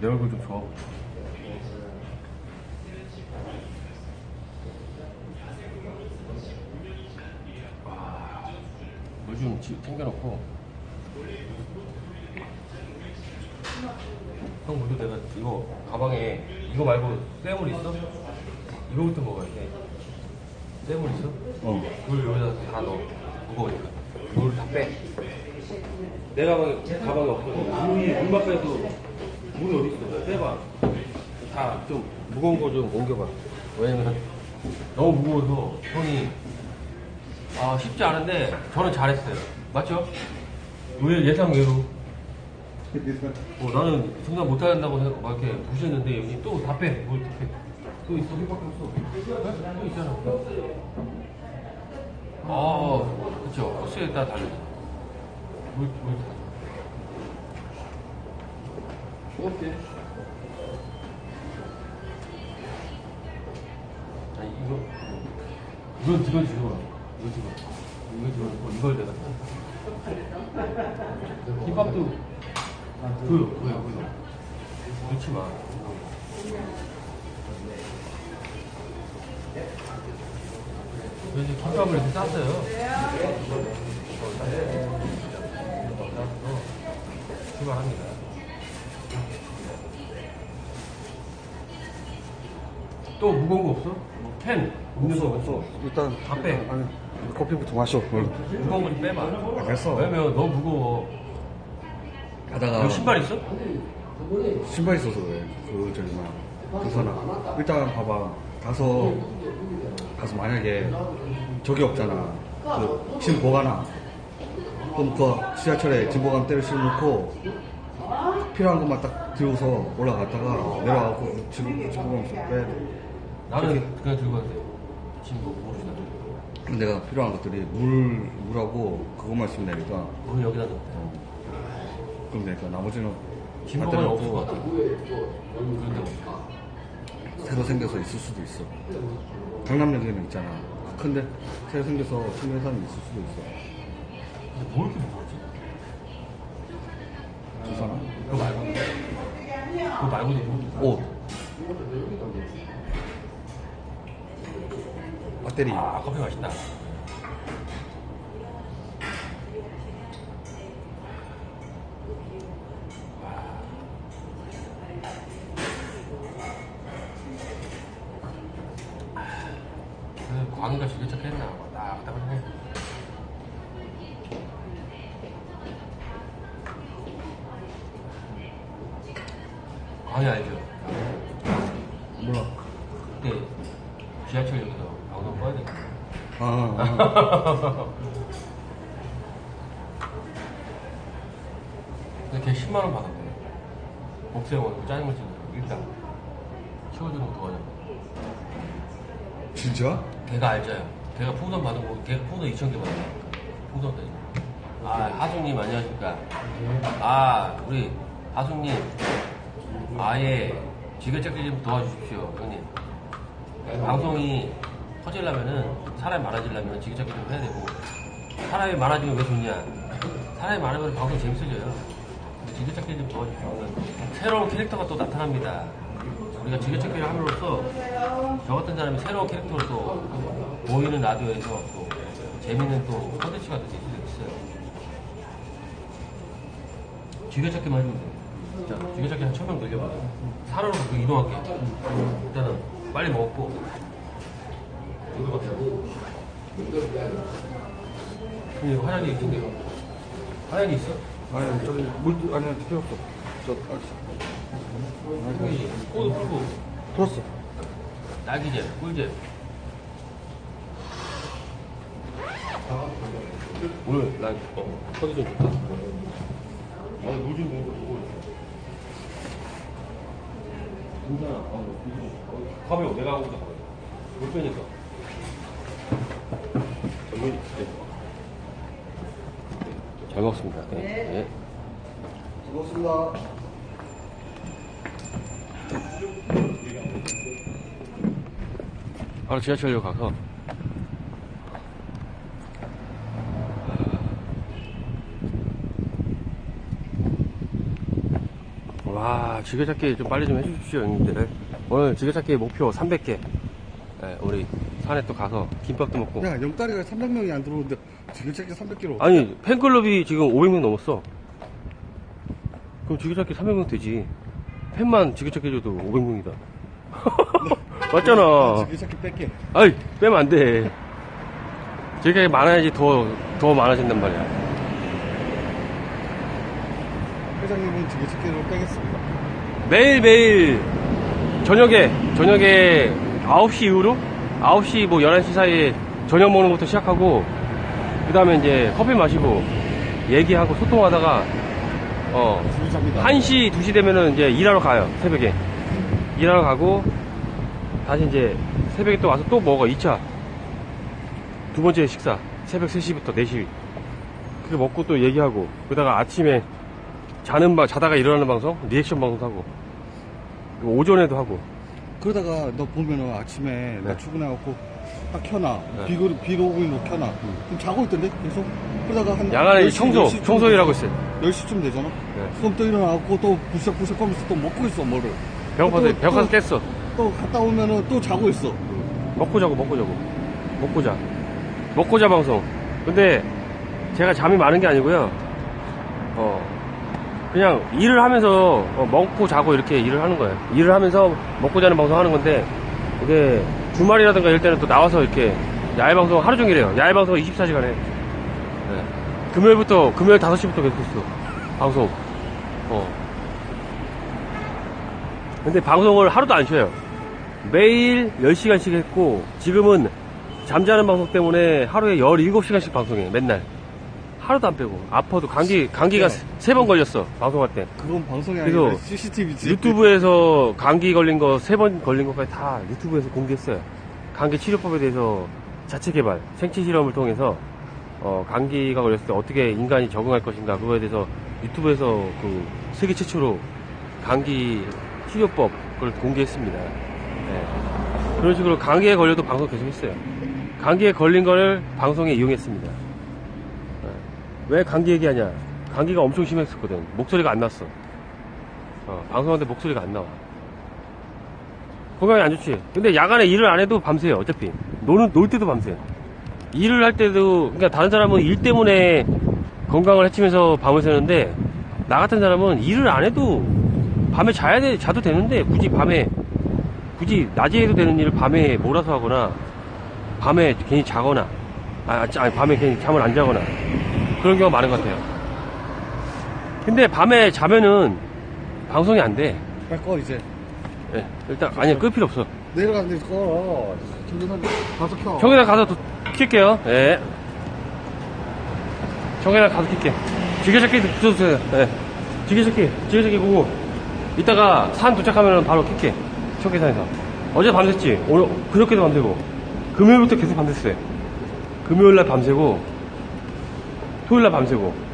내 얼굴 좀 좋아 보여. 물좀 챙겨놓고. 형 물도 내가 이거 가방에 이거 말고 쇠물 있어? 이거부터 먹어야 돼. 쇠물 있어? 어. 물 여기다 다 넣어. 무거우니까. 물을 다 빼. 내 가방에, 제 가방에 없거든. 물이, 물만 빼도 물이 어디 있어? 빼봐. 다 좀 무거운 거 좀 옮겨봐. 왜냐면 너무 무거워서 형이 아, 쉽지 않은데 저는 잘했어요. 맞죠? 왜 예상 외로? 어, 나는 정말 못한다고 생각- 막 이렇게 무시했는데 여기 또 다 빼. 뭘다 빼. 또 있어. 이밖에 없어. 또 있잖아. 아, 그쵸. 코스에 따라 다르죠. 물, 물 다. 오케이. 아니, 이거. 이건 들어, 지금. 이거 들어. 이거 들어. 이걸 내가. 김밥도. 그, 왜, 왜. 넣지 마. 그래서 김밥을 이렇게 쌌어요. 어, 쌌어요. 싸서 출발합니다. 또 무거운 거 없어? 뭐 펜, 음료수 없어, 없어. 일단. 다 빼. 아니, 커피부터 마셔. 무거운 거 좀 빼봐. 알겠어. 왜냐면 너무 무거워. 가다가. 너 신발 있어? 신발 있어서 그래. 그, 저기, 뭐야. 괜찮아. 일단 봐봐. 가서, 가서 만약에 저기 없잖아. 그, 짐 보관함. 그럼 그 지하철에 짐 보관 때를 실어놓고 필요한 것만 딱 들고서 올라갔다가 내려가고 보관 좀 빼야 돼. 나는 그냥 들고 갈게. 지금 뭐 모르시나? 그럼 내가 필요한 것들이 물, 물하고 그것만 있으면 되니까. 오늘 여기다 넣어. 그럼 되니까 나머지는 갖다 놓고 없을 것 같아. 그런데 새로 생겨서 있을 수도 있어. 강남역에는 있잖아. 근데 새로 생겨서 청계산이 있을 수도 있어. 근데 뭘 이렇게 무겁지? 주사나? 그거 말고. 그거 말고도 뭐. 옷. 배터리. 아, 커피 맛있다. 광희 알죠? 몰라. 그때 지하철역에서 방송 꺼야 되거든. 아, 아. 근데 걔 10만 원 받았대. 복수형은 짜증을 치고 일단 치워주는 거 도와줘. 진짜? 걔가 알자요. 걔가 풍선 받은 거, 걔가 풍선 2,000개 받았어. 풍선 때지. 아, 하숙님 안녕하십니까. 아, 우리 하숙님. 아예 지게찾기 좀 도와주십시오, 형님. 방송이 터지려면은 사람이 많아지려면 지게찾기 좀 해야 되고 사람이 많아지면 왜 좋냐? 사람이 많으면 방송 재밌어져요. 지게찾기 좀 도와주십시오. 새로운 캐릭터가 또 나타납니다. 우리가 지게찾기를 함으로써 저 같은 사람이 새로운 캐릭터를 또 보이는 라디오에서 또 재밌는 또 콘텐츠가 될수 있어요. 지게찾기만 해주면 돼. 진짜 지게찾기 한 천명 늘려봐. 산으로 그 이동할게. 일단은 빨리 먹고 이거 같아. 근데 이거 화장이 있어? 아니, 저기, 물, 아니, 필요 없어. 저, 아, 여기 코도 풀고 풀었어. 딸기잼, 꿀잼. 오늘 난 어, 컨디션 좋다. 아, 물좀 먹고 괜찮아. 어, 어, 가벼워. 내가 하고 있다. 물 빼니까. 네. 잘 먹습니다. 네. 네. 고맙습니다. 바로 지하철역 가서 와, 지게찾기 좀 빨리 좀 해주십시오, 형님들. 오늘 지게찾기 목표 300개. 예, 우리 산에 또 가서 김밥도 먹고. 야, 영다리가 300명이 안 들어오는데 지게찾기 300kg. 아니, 팬클럽이 지금 500명 넘었어. 그럼 지게찾기 300명 되지. 팬만 지게찾기 해줘도 500명이다. 맞잖아. 지게찾기 뺄게. 아이, 빼면 안 돼. 지게찾기 많아야지 더, 더 많아진단 말이야. 회장님은 지게찾기를 빼겠습니다. 매일매일 저녁에, 저녁에 9시 이후로 9시 뭐 11시 사이에 저녁 먹는 것부터 시작하고, 그 다음에 이제 커피 마시고, 얘기하고 소통하다가, 어, 주의사입니다. 1시, 2시 되면은 이제 일하러 가요, 새벽에. 일하러 가고, 다시 이제 새벽에 또 와서 또 먹어, 2차. 두 번째 식사. 새벽 3시부터 4시. 그렇게 먹고 또 얘기하고, 그러다가 아침에 자는 방, 자다가 일어나는 방송, 리액션 방송도 하고, 오전에도 하고, 그러다가 너 보면은 아침에 나 네. 출근해갖고 딱 켜놔. 네. 비로, 비로 오고 있는 거 켜놔. 그럼 자고 있던데? 계속? 그러다가 한. 야간에 10시, 청소, 10시 쯤 청소 일하고 되잖아. 있어요. 10시쯤 되잖아? 네. 그럼 또 일어나갖고 또 부석부석 하면서 또 먹고 있어, 뭐를. 배고파서, 또- 배고파서 또- 깼어. 또 갔다 오면은 또 자고 있어. 먹고 자고 먹고 자고 먹고 자 먹고 자 방송 근데 제가 잠이 많은 게 아니고요 어 그냥 일을 하면서 어, 먹고 자고 이렇게 일을 하는 거예요. 일을 하면서 먹고 자는 방송 하는 건데 이게 주말이라든가 이럴 때는 또 나와서 이렇게 야외 방송 하루 종일 해요. 야외 방송 24시간 해 네. 금요일부터 금요일 5시부터 계속 했어. 방송. 어. 근데 방송을 하루도 안 쉬어요. 매일 10시간씩 했고 지금은 잠자는 방송 때문에 하루에 17시간씩 방송해요 맨날 하루도 안 빼고 아파도 감기 감기가 네. 세번 걸렸어 방송할 때 그건 방송이 그래서 아니라 CCTV지. 유튜브에서 감기 걸린 거 세 번 걸린 것까지 다 유튜브에서 공개했어요 감기 치료법에 대해서 자체 개발 생체 실험을 통해서 어, 감기가 걸렸을 때 어떻게 인간이 적응할 것인가 그거에 대해서 유튜브에서 그 세계 최초로 감기 치료법 그걸 공개했습니다. 네. 그런 식으로 감기에 걸려도 방송 계속 했어요. 감기에 걸린 거를 방송에 이용했습니다. 네. 왜 감기 얘기하냐? 감기가 엄청 심했었거든. 목소리가 안 났어. 어, 방송하는데 목소리가 안 나와. 건강에 안 좋지. 근데 야간에 일을 안 해도 밤새요, 어차피. 노는, 놀 때도 밤새. 일을 할 때도, 그러니까 다른 사람은 일 때문에 건강을 해치면서 밤을 새는데, 나 같은 사람은 일을 안 해도 밤에 자야 돼, 자도 되는데, 굳이 밤에, 굳이 낮에 해도 되는 일을 밤에 몰아서 하거나, 밤에 괜히 자거나, 아, 아니, 밤에 괜히 잠을 안 자거나, 그런 경우가 많은 것 같아요. 근데 밤에 자면은 방송이 안 돼. 빨리 꺼, 이제. 예, 일단 아니 끌 필요 없어. 내려가는데 꺼. 정전한 가서 켜. 정에다 가서 도, 킬게요. 예. 정에다 가서 킬게. 지게찾기 붙여주세요. 예. 지게찾기, 지게찾기 보고 이따가 산 도착하면 바로 킬게. 청계산에서. 어제 밤샜지. 오늘 그렇게도 밤새고. 금요일부터 계속 밤샜어요. 금요일날 밤새고 토요일날 밤새고.